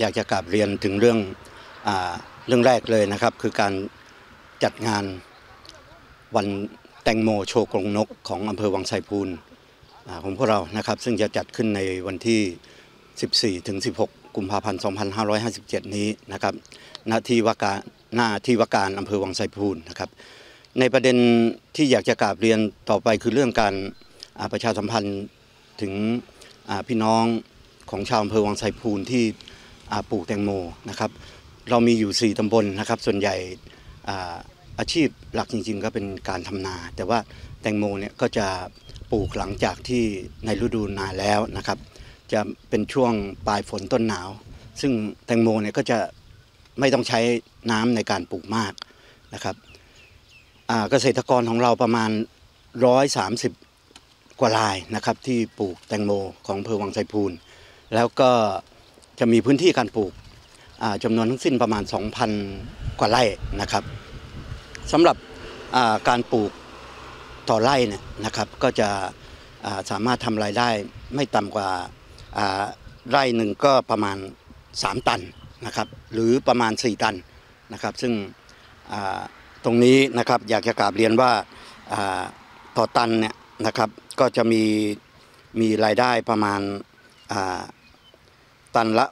อยากจะกลับเรียนถึงเรื่องอเรื่องแรกเลยนะครับ คือการจัดงานวันแตงโมโชว์กรงนกของอำเภอวังไซพูนอของพวกเรานะครับ ซึ่งจะจัดขึ้นในวันที่ 14 ถึง 16 กุมภาพันธ์ 2557 นี้นะครับณที่ว่าการหน้าที่ว่าการอำเภอวังไซพูนนะครับ ในประเด็นที่อยากจะกราบเรียนต่อไปคือเรื่องการประชาสัมพันธ์ถึงพี่น้องของชาวอำเภอวังไซพูนที่ ปลูกแตงโมนะครับเรามีอยู่ 4ตำบลนะครับ ส่วนใหญ่อ่าอาชีพหลักจริงๆ ก็เป็นการทำนา แต่ว่าแตงโมเนี่ยก็จะปลูกหลังจากที่ในฤดูนาแล้วนะครับ จะเป็นช่วงปลายฝนต้นหนาว ซึ่งแตงโมเนี่ยก็จะไม่ต้องใช้น้ำในการปลูกมากนะครับเกษตรกรของเราประมาณ 130 กว่ารายนะครับที่ปลูกแตงโมของอำเภอวังไซพูน แล้วก็ จะมีพื้นที่การปลูกจำนวนทั้งสิ้นประมาณ 2,000 กว่าไร่นะครับสำหรับการปลูกต่อไร่เนี่ยนะครับก็จะาสามารถทำรายได้ไม่ต่ำกว่าาไร่หนึ่งก็ประมาณ 3 ตันนะครับหรือประมาณ 4 ตันนะครับ ซึ่งตรงนี้นะครับอยากจะกราบเรียนว่าาต่อตันเนี่ยนะครับก็จะมีมีรายได้ประมาณา ตันละ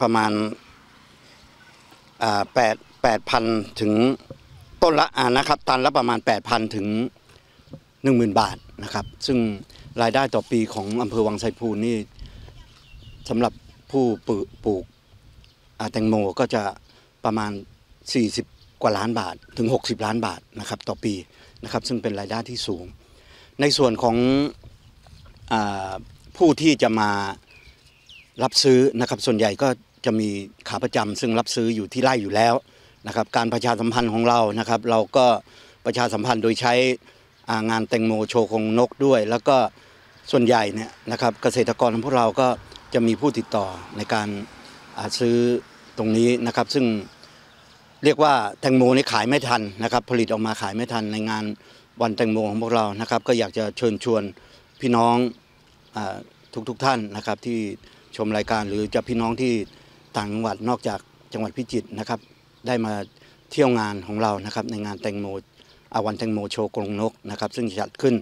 ประมาณแปดแปดพันถึงต้นละอ่านะครับ ตันละประมาณ 8,000 ถึง 10,000 บาทนะครับ ซึ่งรายได้ต่อปีของอำเภอวังไซพูนนี่สำหรับผู้ปลูกปกแตงโมก็จะประมาณ 40 กว่าล้านบาท ถึง 60 ล้านบาทนะครับต่อปีนะครับ ซึ่งเป็นรายได้ที่สูง ในส่วนของอผู้ที่จะมา รับซื้อนะครับส่วนใหญ่ก็จะมีขาประจำซึ่งรับซื้ออยู่ที่ไร่อยู่แล้วนะครับการประชาสัมพันธ์ของเรานะครับ เราก็ประชาสัมพันธ์โดยใช้งานแตงโมโชว์ของนกด้วย แล้วก็ส่วนใหญ่เนี่ยนะครับเกษตรกรของพวกเราก็จะมีผู้ติดต่อในการาซื้อตรงนี้นะครับ ซึ่งเรียกว่าแตงโมนี่ขายไม่ทันนะครับ ผลิตออกมาขายไม่ทันในงานวันแตงโมของพวกเรานะครับ ก็อยากจะเชิญชวนพี่น้องทุกทุกๆท่านนะครับที่ ชมรายการหรือจะพี่น้องที่ต่างจังหวัดนอกจากจังหวัดพิจิตรนะครับ ได้มาเที่ยวงานของเรานะครับ ในงานแตงโมอาวันแตงโมโชว์กรงนกนะครับ ซึ่งจะจัดขึ้น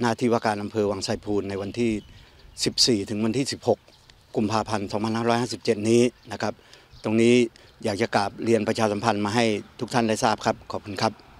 หน้าที่ว่าการอำเภอวังไซพูนในวันที่ 14 ถึงวันที่ 16 กุมภาพันธ์ 2557 นี้นะครับ ตรงนี้อยากจะกราบเรียนประชาสัมพันธ์มาให้ทุกท่านได้ทราบครับ ขอบคุณครับ